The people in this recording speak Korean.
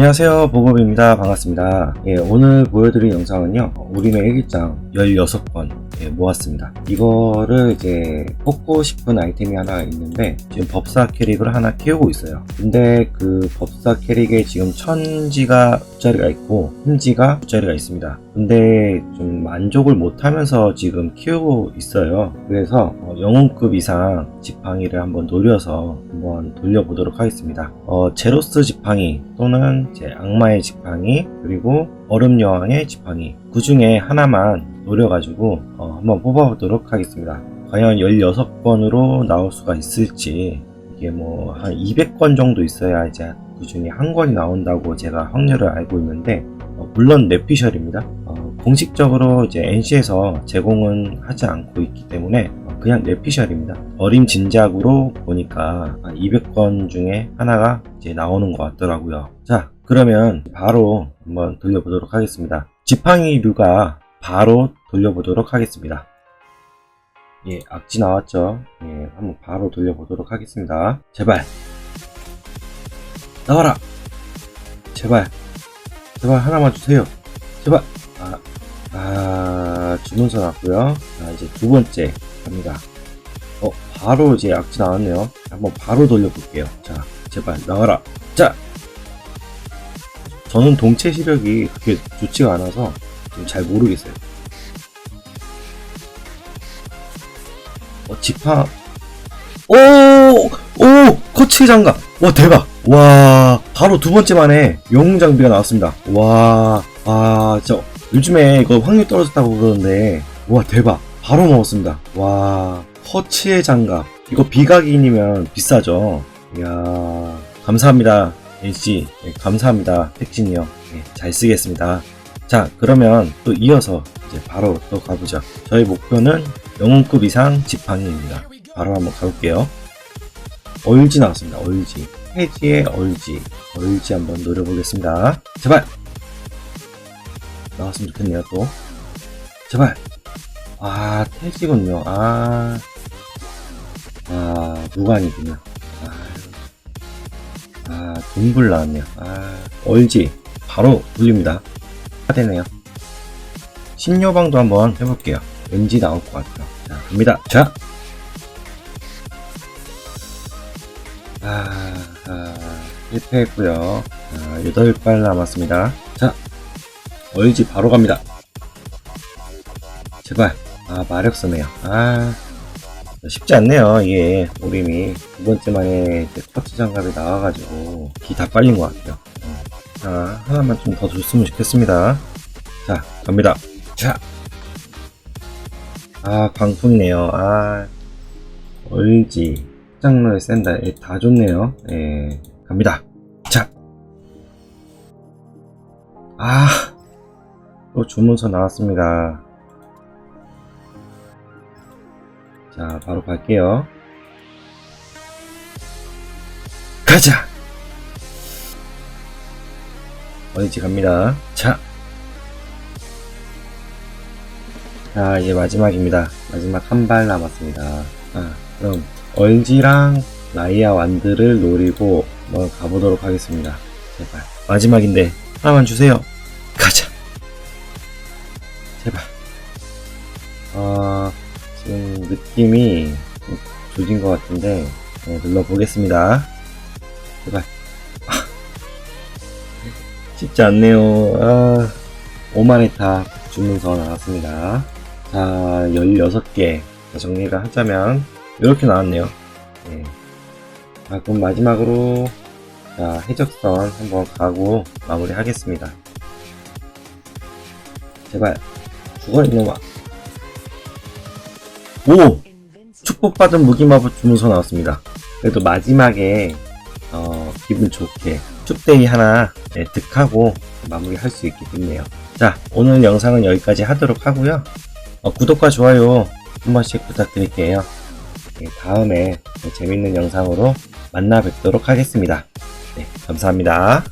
안녕하세요 보급입니다. 반갑습니다. 예, 오늘 보여드릴 영상은요 우리의 일기장 16건 예, 모았습니다. 이거를 이제 뽑고 싶은 아이템이 하나 있는데 지금 법사 캐릭을 하나 키우고 있어요. 근데 그 법사 캐릭에 지금 천지가 두 자리가 있고 흠지가 두 자리가 있습니다. 근데 좀 만족을 못하면서 지금 키우고 있어요. 그래서 어, 영웅급 이상 지팡이를 한번 노려서 한번 돌려보도록 하겠습니다 어, 제로스 지팡이 또는 이제 악마의 지팡이 그리고 얼음 여왕의 지팡이 그 중에 하나만 노려가지고 어, 한번 뽑아보도록 하겠습니다. 과연 16권으로 나올 수가 있을지 이게 뭐 한 200권 정도 있어야 이제 그 중에 한 권이 나온다고 제가 확률을 알고 있는데 어, 물론 뇌피셜입니다. 어, 공식적으로 이제 NC에서 제공은 하지 않고 있기 때문에 어, 그냥 뇌피셜입니다. 어림 진작으로 보니까 한 200권 중에 하나가 이제 나오는 것 같더라고요. 자, 그러면 바로 한번 돌려보도록 하겠습니다. 지팡이류가 바로 돌려보도록 하겠습니다. 예, 악지 나왔죠? 예, 한번 바로 돌려보도록 하겠습니다. 제발! 나와라! 제발! 제발 하나만 주세요! 제발! 아, 아, 주문서 나왔고요 자, 이제 두 번째 갑니다. 어, 바로 이제 악지 나왔네요. 한번 바로 돌려볼게요. 자, 제발 나와라! 자! 저는 동체 시력이 그렇게 좋지가 않아서 지금 잘 모르겠어요. 어, 지파. 오! 오! 코치 장갑! 와, 대박! 와, 바로 두 번째 만에 영웅 장비가 나왔습니다. 와, 아, 진짜, 요즘에 이거 확률 떨어졌다고 그러는데, 와, 대박! 바로 먹었습니다. 와, 허치의 장갑. 이거 비각인이면 비싸죠? 이야, 감사합니다. NC. 네, 감사합니다. 택진이요. 네, 잘 쓰겠습니다. 자, 그러면 또 이어서 이제 바로 또 가보죠. 저희 목표는 영웅급 이상 지팡이입니다. 바로 한번 가볼게요. 얼지 나왔습니다. 얼지. 해지의 얼지. 얼지 한번 노려보겠습니다. 제발! 나왔으면 좋겠네요, 또. 제발! 아, 태지군요. 아, 아, 무관이군요. 아, 아, 돈불 나왔네요. 아, 얼지. 바로 돌립니다. 되네요. 신요방도 한번 해볼게요. 왠지 나올 것 같아요. 자, 갑니다. 자! 아, 아, 실패했고요 아, 8발 남았습니다. 자, 얼지 바로 갑니다. 제발. 아, 마력서네요. 아, 쉽지 않네요. 이게, 오림이. 두 번째 만에 터치 장갑이 나와가지고, 기 다 빨린 것 같아요. 어. 자, 하나만 좀 더 줬으면 좋겠습니다. 자, 갑니다. 자! 아, 광풍이네요. 아, 얼지. 장르의 센다. 예, 다 좋네요. 예, 갑니다. 자! 아, 또 주문서 나왔습니다. 자, 바로 갈게요. 가자! 어디지 갑니다. 자! 자, 이제 마지막입니다. 마지막 한 발 남았습니다. 아, 그럼, 얼지랑 라이아 완드를 노리고 한번 가보도록 하겠습니다. 제발. 마지막인데, 하나만 주세요. 가자! 제발. 아, 지금 느낌이 좀 조진 것 같은데, 네, 눌러보겠습니다. 제발. 아, 쉽지 않네요. 아, 오마네타 주문서 나왔습니다. 자, 16개 정리를 하자면 이렇게 나왔네요. 네. 자, 그럼 마지막으로 자, 해적선 한번 가고 마무리 하겠습니다. 제발 죽어 이놈아. 오! 축복받은 무기마법 주문서 나왔습니다. 그래도 마지막에 어, 기분 좋게 축데이 하나 네, 득하고 마무리 할 수 있게 됐네요. 자, 오늘 영상은 여기까지 하도록 하고요. 어, 구독과 좋아요 한 번씩 부탁드릴게요. 네, 다음에 재밌는 영상으로 만나 뵙도록 하겠습니다. 네, 감사합니다.